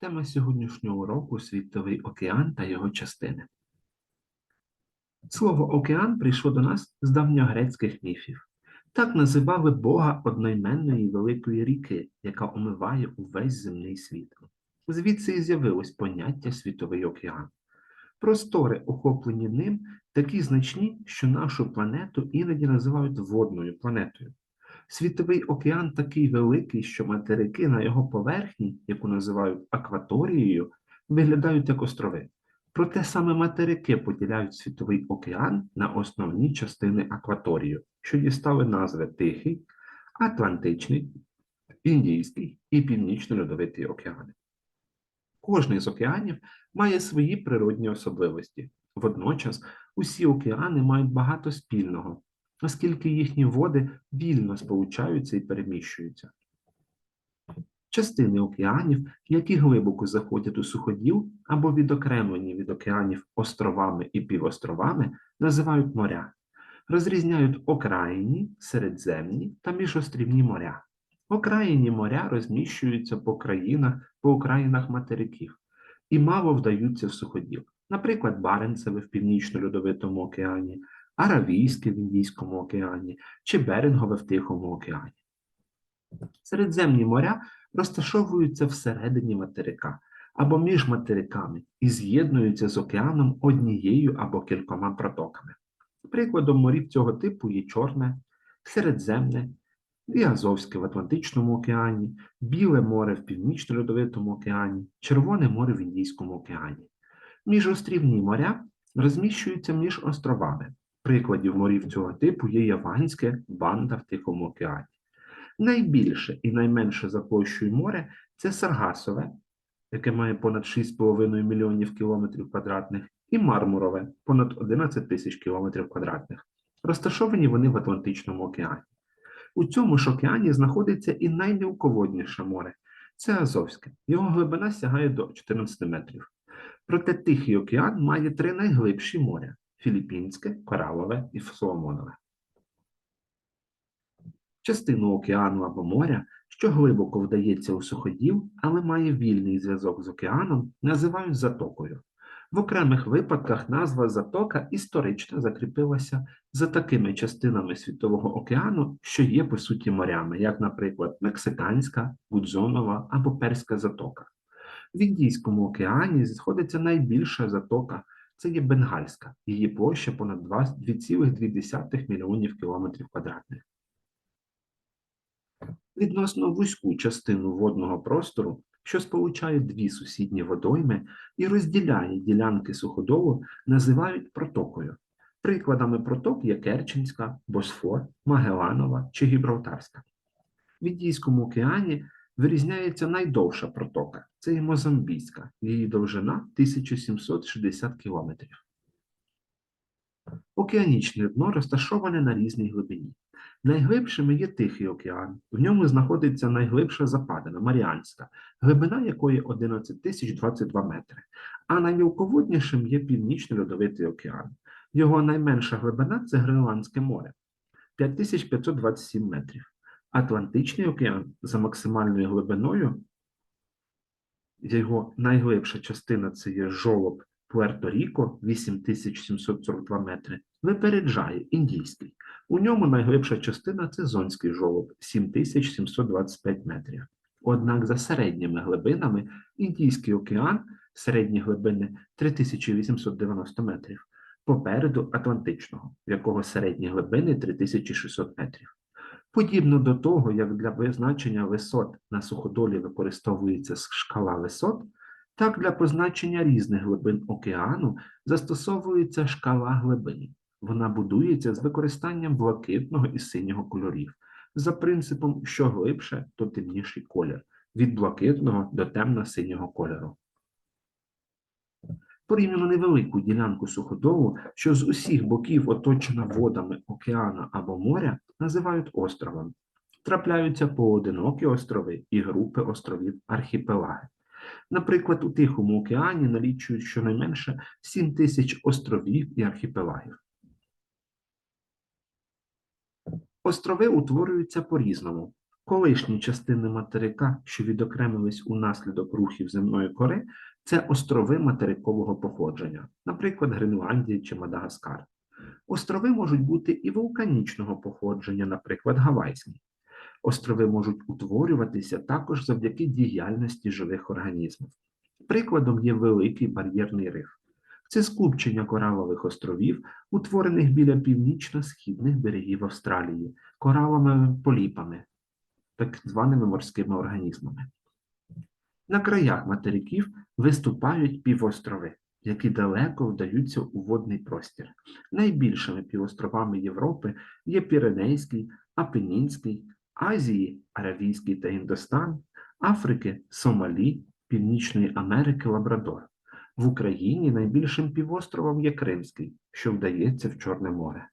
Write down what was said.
Тема сьогоднішнього уроку Світовий океан та його частини. Слово океан прийшло до нас з давньогрецьких міфів. Так називали Бога одноіменної великої ріки, яка омиває увесь земний світ. Звідси і з'явилось поняття Світовий океан. Простори, охоплені ним, такі значні, що нашу планету іноді називають водною планетою. Світовий океан такий великий, що материки на його поверхні, яку називають акваторією, виглядають як острови. Проте саме материки поділяють світовий океан на основні частини акваторію, що дістали назви Тихий, Атлантичний, Індійський і Північно-Льодовитий океани. Кожний з океанів має свої природні особливості. Водночас усі океани мають багато спільного, оскільки їхні води вільно сполучаються і переміщуються. Частини океанів, які глибоко заходять у суходіл або відокремлені від океанів островами і півостровами, називають моря. Розрізняють окраїні, середземні та міжострівні моря. Окраїні моря розміщуються по країнах, по окраїнах материків і мало вдаються в суходіл. Наприклад, Баренцеве в Північно-Льодовитому океані, Аравійське в Індійському океані чи Берингове в Тихому океані. Середземні моря розташовуються всередині материка або між материками і з'єднуються з океаном однією або кількома протоками. Прикладом морів цього типу є Чорне, Середземне і Азовське в Атлантичному океані, Біле море в Північно-Льодовитому океані, Червоне море в Індійському океані. Міжострівні моря розміщуються між островами. Прикладів морів цього типу є Яванське, Банда в Тихому океані. Найбільше і найменше за площею море це Саргасове, яке має понад 6,5 мільйонів кілометрів квадратних, і Мармурове понад 11 тисяч кілометрів квадратних. Розташовані вони в Атлантичному океані. У цьому ж океані знаходиться і наймілководніше море це Азовське. Його глибина сягає до 14 метрів. Проте Тихий океан має три найглибші моря Філіппінське, Коралове і Соломонове. Частину океану або моря, що глибоко вдається у суходіл, але має вільний зв'язок з океаном, називають затокою. В окремих випадках назва затока історично закріпилася за такими частинами Світового океану, що є по суті морями, як, наприклад, Мексиканська, Гудзонова або Перська затока. В Індійському океані знаходиться найбільша затока це є Бенгальська, її площа понад 2,2 мільйонів кілометрів квадратних. Відносно вузьку частину водного простору, що сполучає дві сусідні водойми і розділяє ділянки суходолу, називають протокою. Прикладами проток є Керченська, Босфор, Магеланова чи Гібралтарська. В Індійському океані вирізняється найдовша протока це є Мозамбійська, її довжина 1760 кілометрів. Океанічне дно розташоване на різній глибині. Найглибшими є Тихий океан. В ньому знаходиться найглибша западина Маріанська, глибина якої 11 тисяч 22 метри. А наймілководнішим є Північно-Льодовитий океан. Його найменша глибина це Гренландське море 5527 метрів. Атлантичний океан за максимальною глибиною, його найглибша частина це є жолоб Пуерто-Ріко 8742 метри, випереджає індійський. У ньому найглибша частина це зонський жолоб 7725 метрів. Однак за середніми глибинами Індійський океан середні глибини 3890 метрів, попереду Атлантичного, в якого середні глибини 3600 метрів. Подібно до того, як для визначення висот на суходолі використовується шкала висот, так для позначення різних глибин океану застосовується шкала глибин. Вона будується з використанням блакитного і синього кольорів, за принципом, що глибше, то темніший колір, від блакитного до темно-синього кольору. Порівняно невелику ділянку суходолу, що з усіх боків оточена водами океану або моря, називають островом. Трапляються поодинокі острови і групи островів архіпелаги. Наприклад, у Тихому океані налічують щонайменше 7 тисяч островів і архіпелагів. Острови утворюються по-різному. Колишні частини материка, що відокремились унаслідок рухів земної кори, це острови материкового походження, наприклад, Гренландія чи Мадагаскар. Острови можуть бути і вулканічного походження, наприклад, Гавайський. Острови можуть утворюватися також завдяки діяльності живих організмів. Прикладом є Великий бар'єрний риф. Це скупчення коралових островів, утворених біля північно-східних берегів Австралії, кораловими поліпами, так званими морськими організмами. На краях материків виступають півострови, які далеко вдаються у водний простір. Найбільшими півостровами Європи є Піренейський, Апенінський, Азії, Аравійський та Індостан, Африки, Сомалі, Північної Америки, Лабрадор. В Україні найбільшим півостровом є Кримський, що вдається в Чорне море.